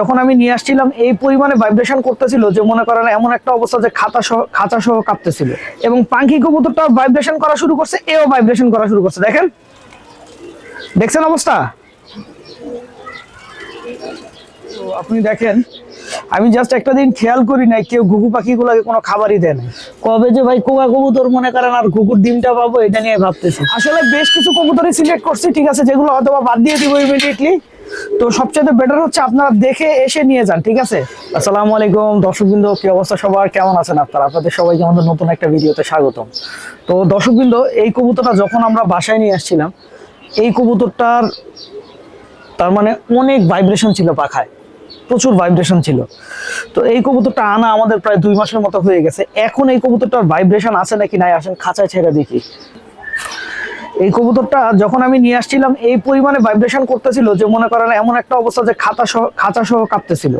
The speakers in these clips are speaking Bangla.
যখন আমি নিয়ে আসছিলাম এই পরিমাণে ভাইব্রেশন করতেছিল যে মনে করেন এমন একটা অবস্থা যে খাতা সহ খাঁচা সহ কাঁপতেছিল। এবং পাঙ্কি কবুতরটা ভাইব্রেশন করা শুরু করছে এও ভাইব্রেশন করা শুরু করছে। দেখেন দেখছেন অবস্থা? তো আপনি দেখেন আমি জাস্ট একটা দিন খেয়াল করি নাই কেউ ঘুঘু পাখিগুলোকে কোনো খাবারই দেয় না কবে যে ভাই কোকা কবুতর মনে করেন আর ঘুঘুর ডিমটা পাবো এটা নিয়ে ভাবতেছি। আসলে বেশ কিছু কবুতরই সিলেক্ট করছি ঠিক আছে যেগুলো হয়তো বাদ দিয়ে দিব ইমিডিয়েটলি তো সবচেয়ে বেটার হচ্ছে আপনারা দেখে এসে নিয়ে যান, ঠিক আছে? আসসালামু আলাইকুম, দর্শকবৃন্দ, কি অবস্থা সবার? কেমন আছেন আপনারা? আপনাদের সবাইকে আমাদের নতুন একটা ভিডিওতে স্বাগতম। তো দর্শকবৃন্দ, এই কবুতরটা যখন আমরা বাসায় নিয়ে আসছিলাম, এই কবুতরটার তার মানে অনেক ভাইব্রেশন ছিল পাখায়। প্রচুর ভাইব্রেশন ছিল। তো এই কবুতরটা আনা আমাদের প্রায় দুই মাসের মতো হয়ে গেছে। এখন এই কবুতরটার ভাইব্রেশন আছে নাকি নাই আসেন খাঁচায় ছেড়ে দেখি। এই কবুতরটা যখন আমি নিয়ে আসছিলাম, এই পরিমাণে ভাইব্রেশন করতেছিল যে মনে করেন এমন একটা অবস্থা যে খাতা সহ খাঁচা সহ কাঁপতেছিল।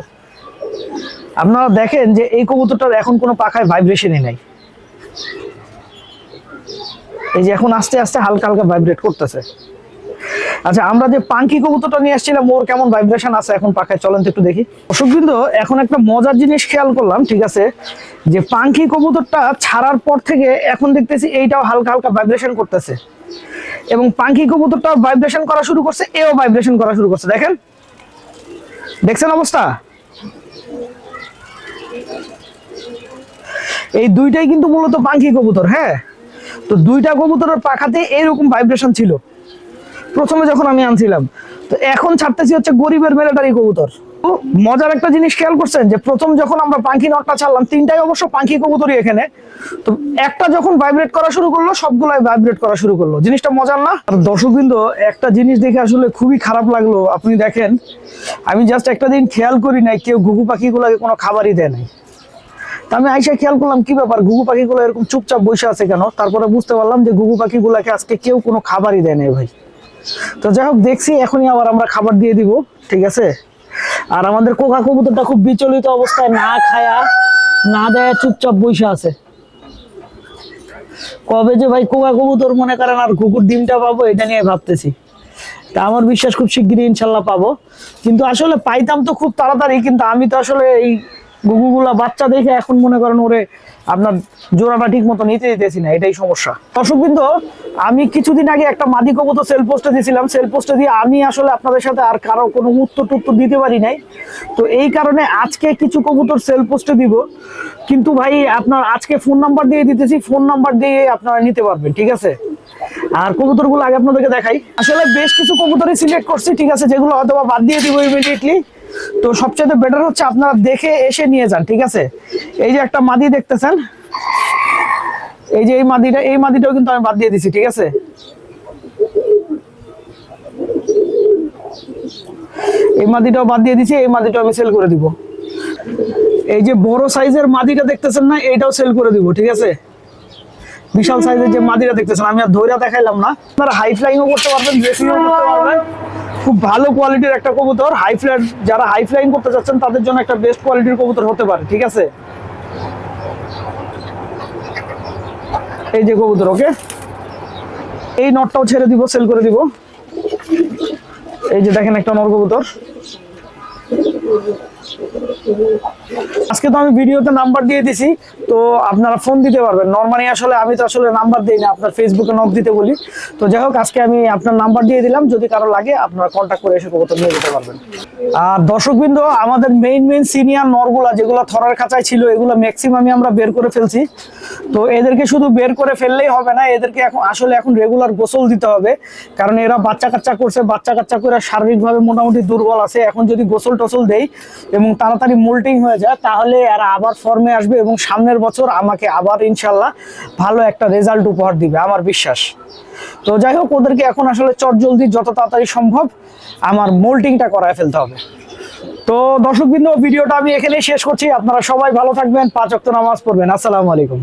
আপনারা দেখেন যে এই কবুতরটার এখন কোনো পাখায় ভাইব্রেশনই নাই। এই যে এখন আস্তে আস্তে হালকা হালকা ভাইব্রেট করতেছে। আচ্ছা আমরা যে পাঙ্কি কবুতরটা নিয়ে আসছিলাম, ওর কেমন ভাইব্রেশন আছে? এখন পাখায় চলেন একটু দেখি। অসুবিধ এখন একটা মজার জিনিস খেয়াল করলাম, ঠিক আছে? যে পাঙ্কি কবুতরটা ছাড়ার পর থেকে এখন দেখতেছি এইটাও হালকা হালকা ভাইব্রেশন করতেছে। এবং পাঙ্কি কবুতরটা ভাইব্রেশন করা শুরু করছে, এও ভাইব্রেশন করা শুরু করছে। দেখেন? দেখছেন অবস্থা? এই দুইটাই কিন্তু মূলত পাঙ্কি কবুতর হ্যাঁ? তো দুইটা কবুতরের পাখাতে এরকম ভাইব্রেশন ছিল। প্রথমে যখন আমি আনছিলাম, তো এখন ছাড়তেছি হচ্ছে গরিবের মিলিটারি কবুতর। মজার একটা জিনিস খেয়াল করছেন যে প্রথম যখন আমরা পাঙ্কি নটটা ছাড়লাম, তিনটাই অবশ্য পাঙ্কি কবুতরই এখানে। তো একটা যখন ভাইব্রেট করা শুরু করল, সবগুলাই ভাইব্রেট করা শুরু করল। জিনিসটা মজার না? আর দর্শকবৃন্দ, একটা জিনিস দেখে আসলে খুবই খারাপ লাগল। আপনি দেখেন, আমি জাস্ট একটা দিন খেয়াল করি নাই, কেউ ঘুঘু পাখিগুলোকে কোনো খাবারই দেয় নাই। তা আমি আইসা খেয়াল করলাম, কি ব্যাপার? ঘুঘু পাখিগুলো এরকম চুপচাপ বসে আছে কেন? তারপরে বুঝতে পারলাম যে ঘুঘু পাখিগুলোকে আজকে কেউ কোনো খাবারই দেয় নাই ভাই। তো যাই হোক, দেখছি এখনই আবার আমরা খাবার দিয়ে দিব, ঠিক আছে? আর আমাদের কোকা কবুতরটা খুব বিচলিত অবস্থায় না খায়া, না দেয় চুপচাপ বসে আছে। কবে যে ভাই কোকা কবুতর মনে করেন আর কুকুর ডিমটা পাবো, এটা নিয়ে ভাবতেছি। তা আমার বিশ্বাস খুব শিগগিরই ইনশাল্লাহ পাবো। কিন্তু আসলে পাইতাম তো খুব তাড়াতাড়ি, কিন্তু আমি তো আসলে এই গুগুগুলা বাচ্চা দেখে এখন মনে করেন ওরে আপনার জোড়াটা ঠিক মতো নিতে দিতেছি না, এটাই সমস্যা। দর্শক বিন্দু আমি কিছুদিন আগে একটা মাদি কবুতর সেল পোস্টে দিয়েছিলাম সেল পোস্টে দিয়ে আমি আসলে আপনাদের সাথে আর কারও কোনো উত্তর টুত্তর দিতে পারি নাই। তো এই কারণে আজকে কিছু কবুতর সেল পোস্টে দিব। কিন্তু ভাই, আপনার আজকে ফোন নাম্বার দিয়ে দিতেছি ফোন নাম্বার দিয়ে আপনারা নিতে পারবেন, ঠিক আছে? আর কবুতরগুলো আগে আপনাদেরকে দেখাই। আসলে বেশ কিছু কবুতরই সিলেক্ট করছি, ঠিক আছে? যেগুলো হয়তো বাদ দিয়ে দিব ইমিডিয়েটলি তো সবচেয়ে বেটার হচ্ছে আপনারা দেখে এসে নিয়ে যান, ঠিক আছে? এই যে একটা মাদি দেখতেছেন? এই যে এই মাদিটা, এই মাদিটাও কিন্তু আমি বাদ দিয়ে দিছি, ঠিক আছে? এই মাদিটাও বাদ দিয়ে দিছি, এই মাদিটাও আমি সেল করে দিব। এই যে বড় সাইজের মাদিটা দেখতেছেন না, এইটাও সেল করে দিব, ঠিক আছে? বিশাল সাইজের যে মাদিরা দেখতেছেন, আমি আর ধৈর্য দেখাইলাম না। আপনারা হাই ফ্লাইংও করতে পারবেন রেসিংও করতে পারবেন। খুব ভালো কোয়ালিটির একটা কবুতর। হাই ফ্লাইট যারা হাই ফ্লাইং করতে চাচ্ছেন, তাদের জন্য একটা বেস্ট কোয়ালিটির কবুতর হতে পারে, ঠিক আছে? এই যে কবুতর ওকে এই নটটাও ছেড়ে দিব সেল করে দিব। এই যে দেখেন একটা নর কবুতর। আজকে তো আমি ভিডিওতে নাম্বার দিয়ে দিছি, তো আপনারা ফোন দিতে পারবেন। নর্মালি আসলে আমি তো আসলে নাম্বার দিই না, আপনার ফেসবুকে নক দিতে বলি। তো যাই হোক, আজকে আমি আপনার নাম্বার দিয়ে দিলাম, যদি কারও লাগে আপনারা কন্ট্যাক্ট করে এসে কবুতর নিয়ে যেতে পারবেন। আর দর্শকবৃন্দ, আমাদের মেইন মেইন সিনিয়র নরগুলা যেগুলো থরার খাঁচায় ছিল, এগুলো ম্যাক্সিমামই আমরা বের করে ফেলছি। তো এদেরকে শুধু বের করে ফেললেই হবে না, এদেরকে এখন আসলে এখন রেগুলার গোসল দিতে হবে। কারণ এরা বাচ্চা কাচ্চা করছে বাচ্চা কাচ্চা করে শারীরিকভাবে মোটামুটি দুর্বল আছে। এখন যদি গোসল টোসল দেই এবং তাড়াতাড়ি মোল্টিং হয়ে যায়, তাহলে এরা আবার ফর্মে আসবে এবং সামনের বছর আমাকে আবার ইনশাল্লাহ ভালো একটা রেজাল্ট উপহার দিবে, আমার বিশ্বাস। তো যাই হোক, ওদেরকে এখন আসলে চট জলদি যত তাড়াতাড়ি সম্ভব আমার মোল্টিংটা করায় ফেলতে হবে। তো দর্শকবৃন্দ, ভিডিওটা আমি এখানেই শেষ করছি। আপনারা সবাই ভালো থাকবেন, পাঁচ অক্ট নামাজ পড়বেন। আসসালামু আলাইকুম।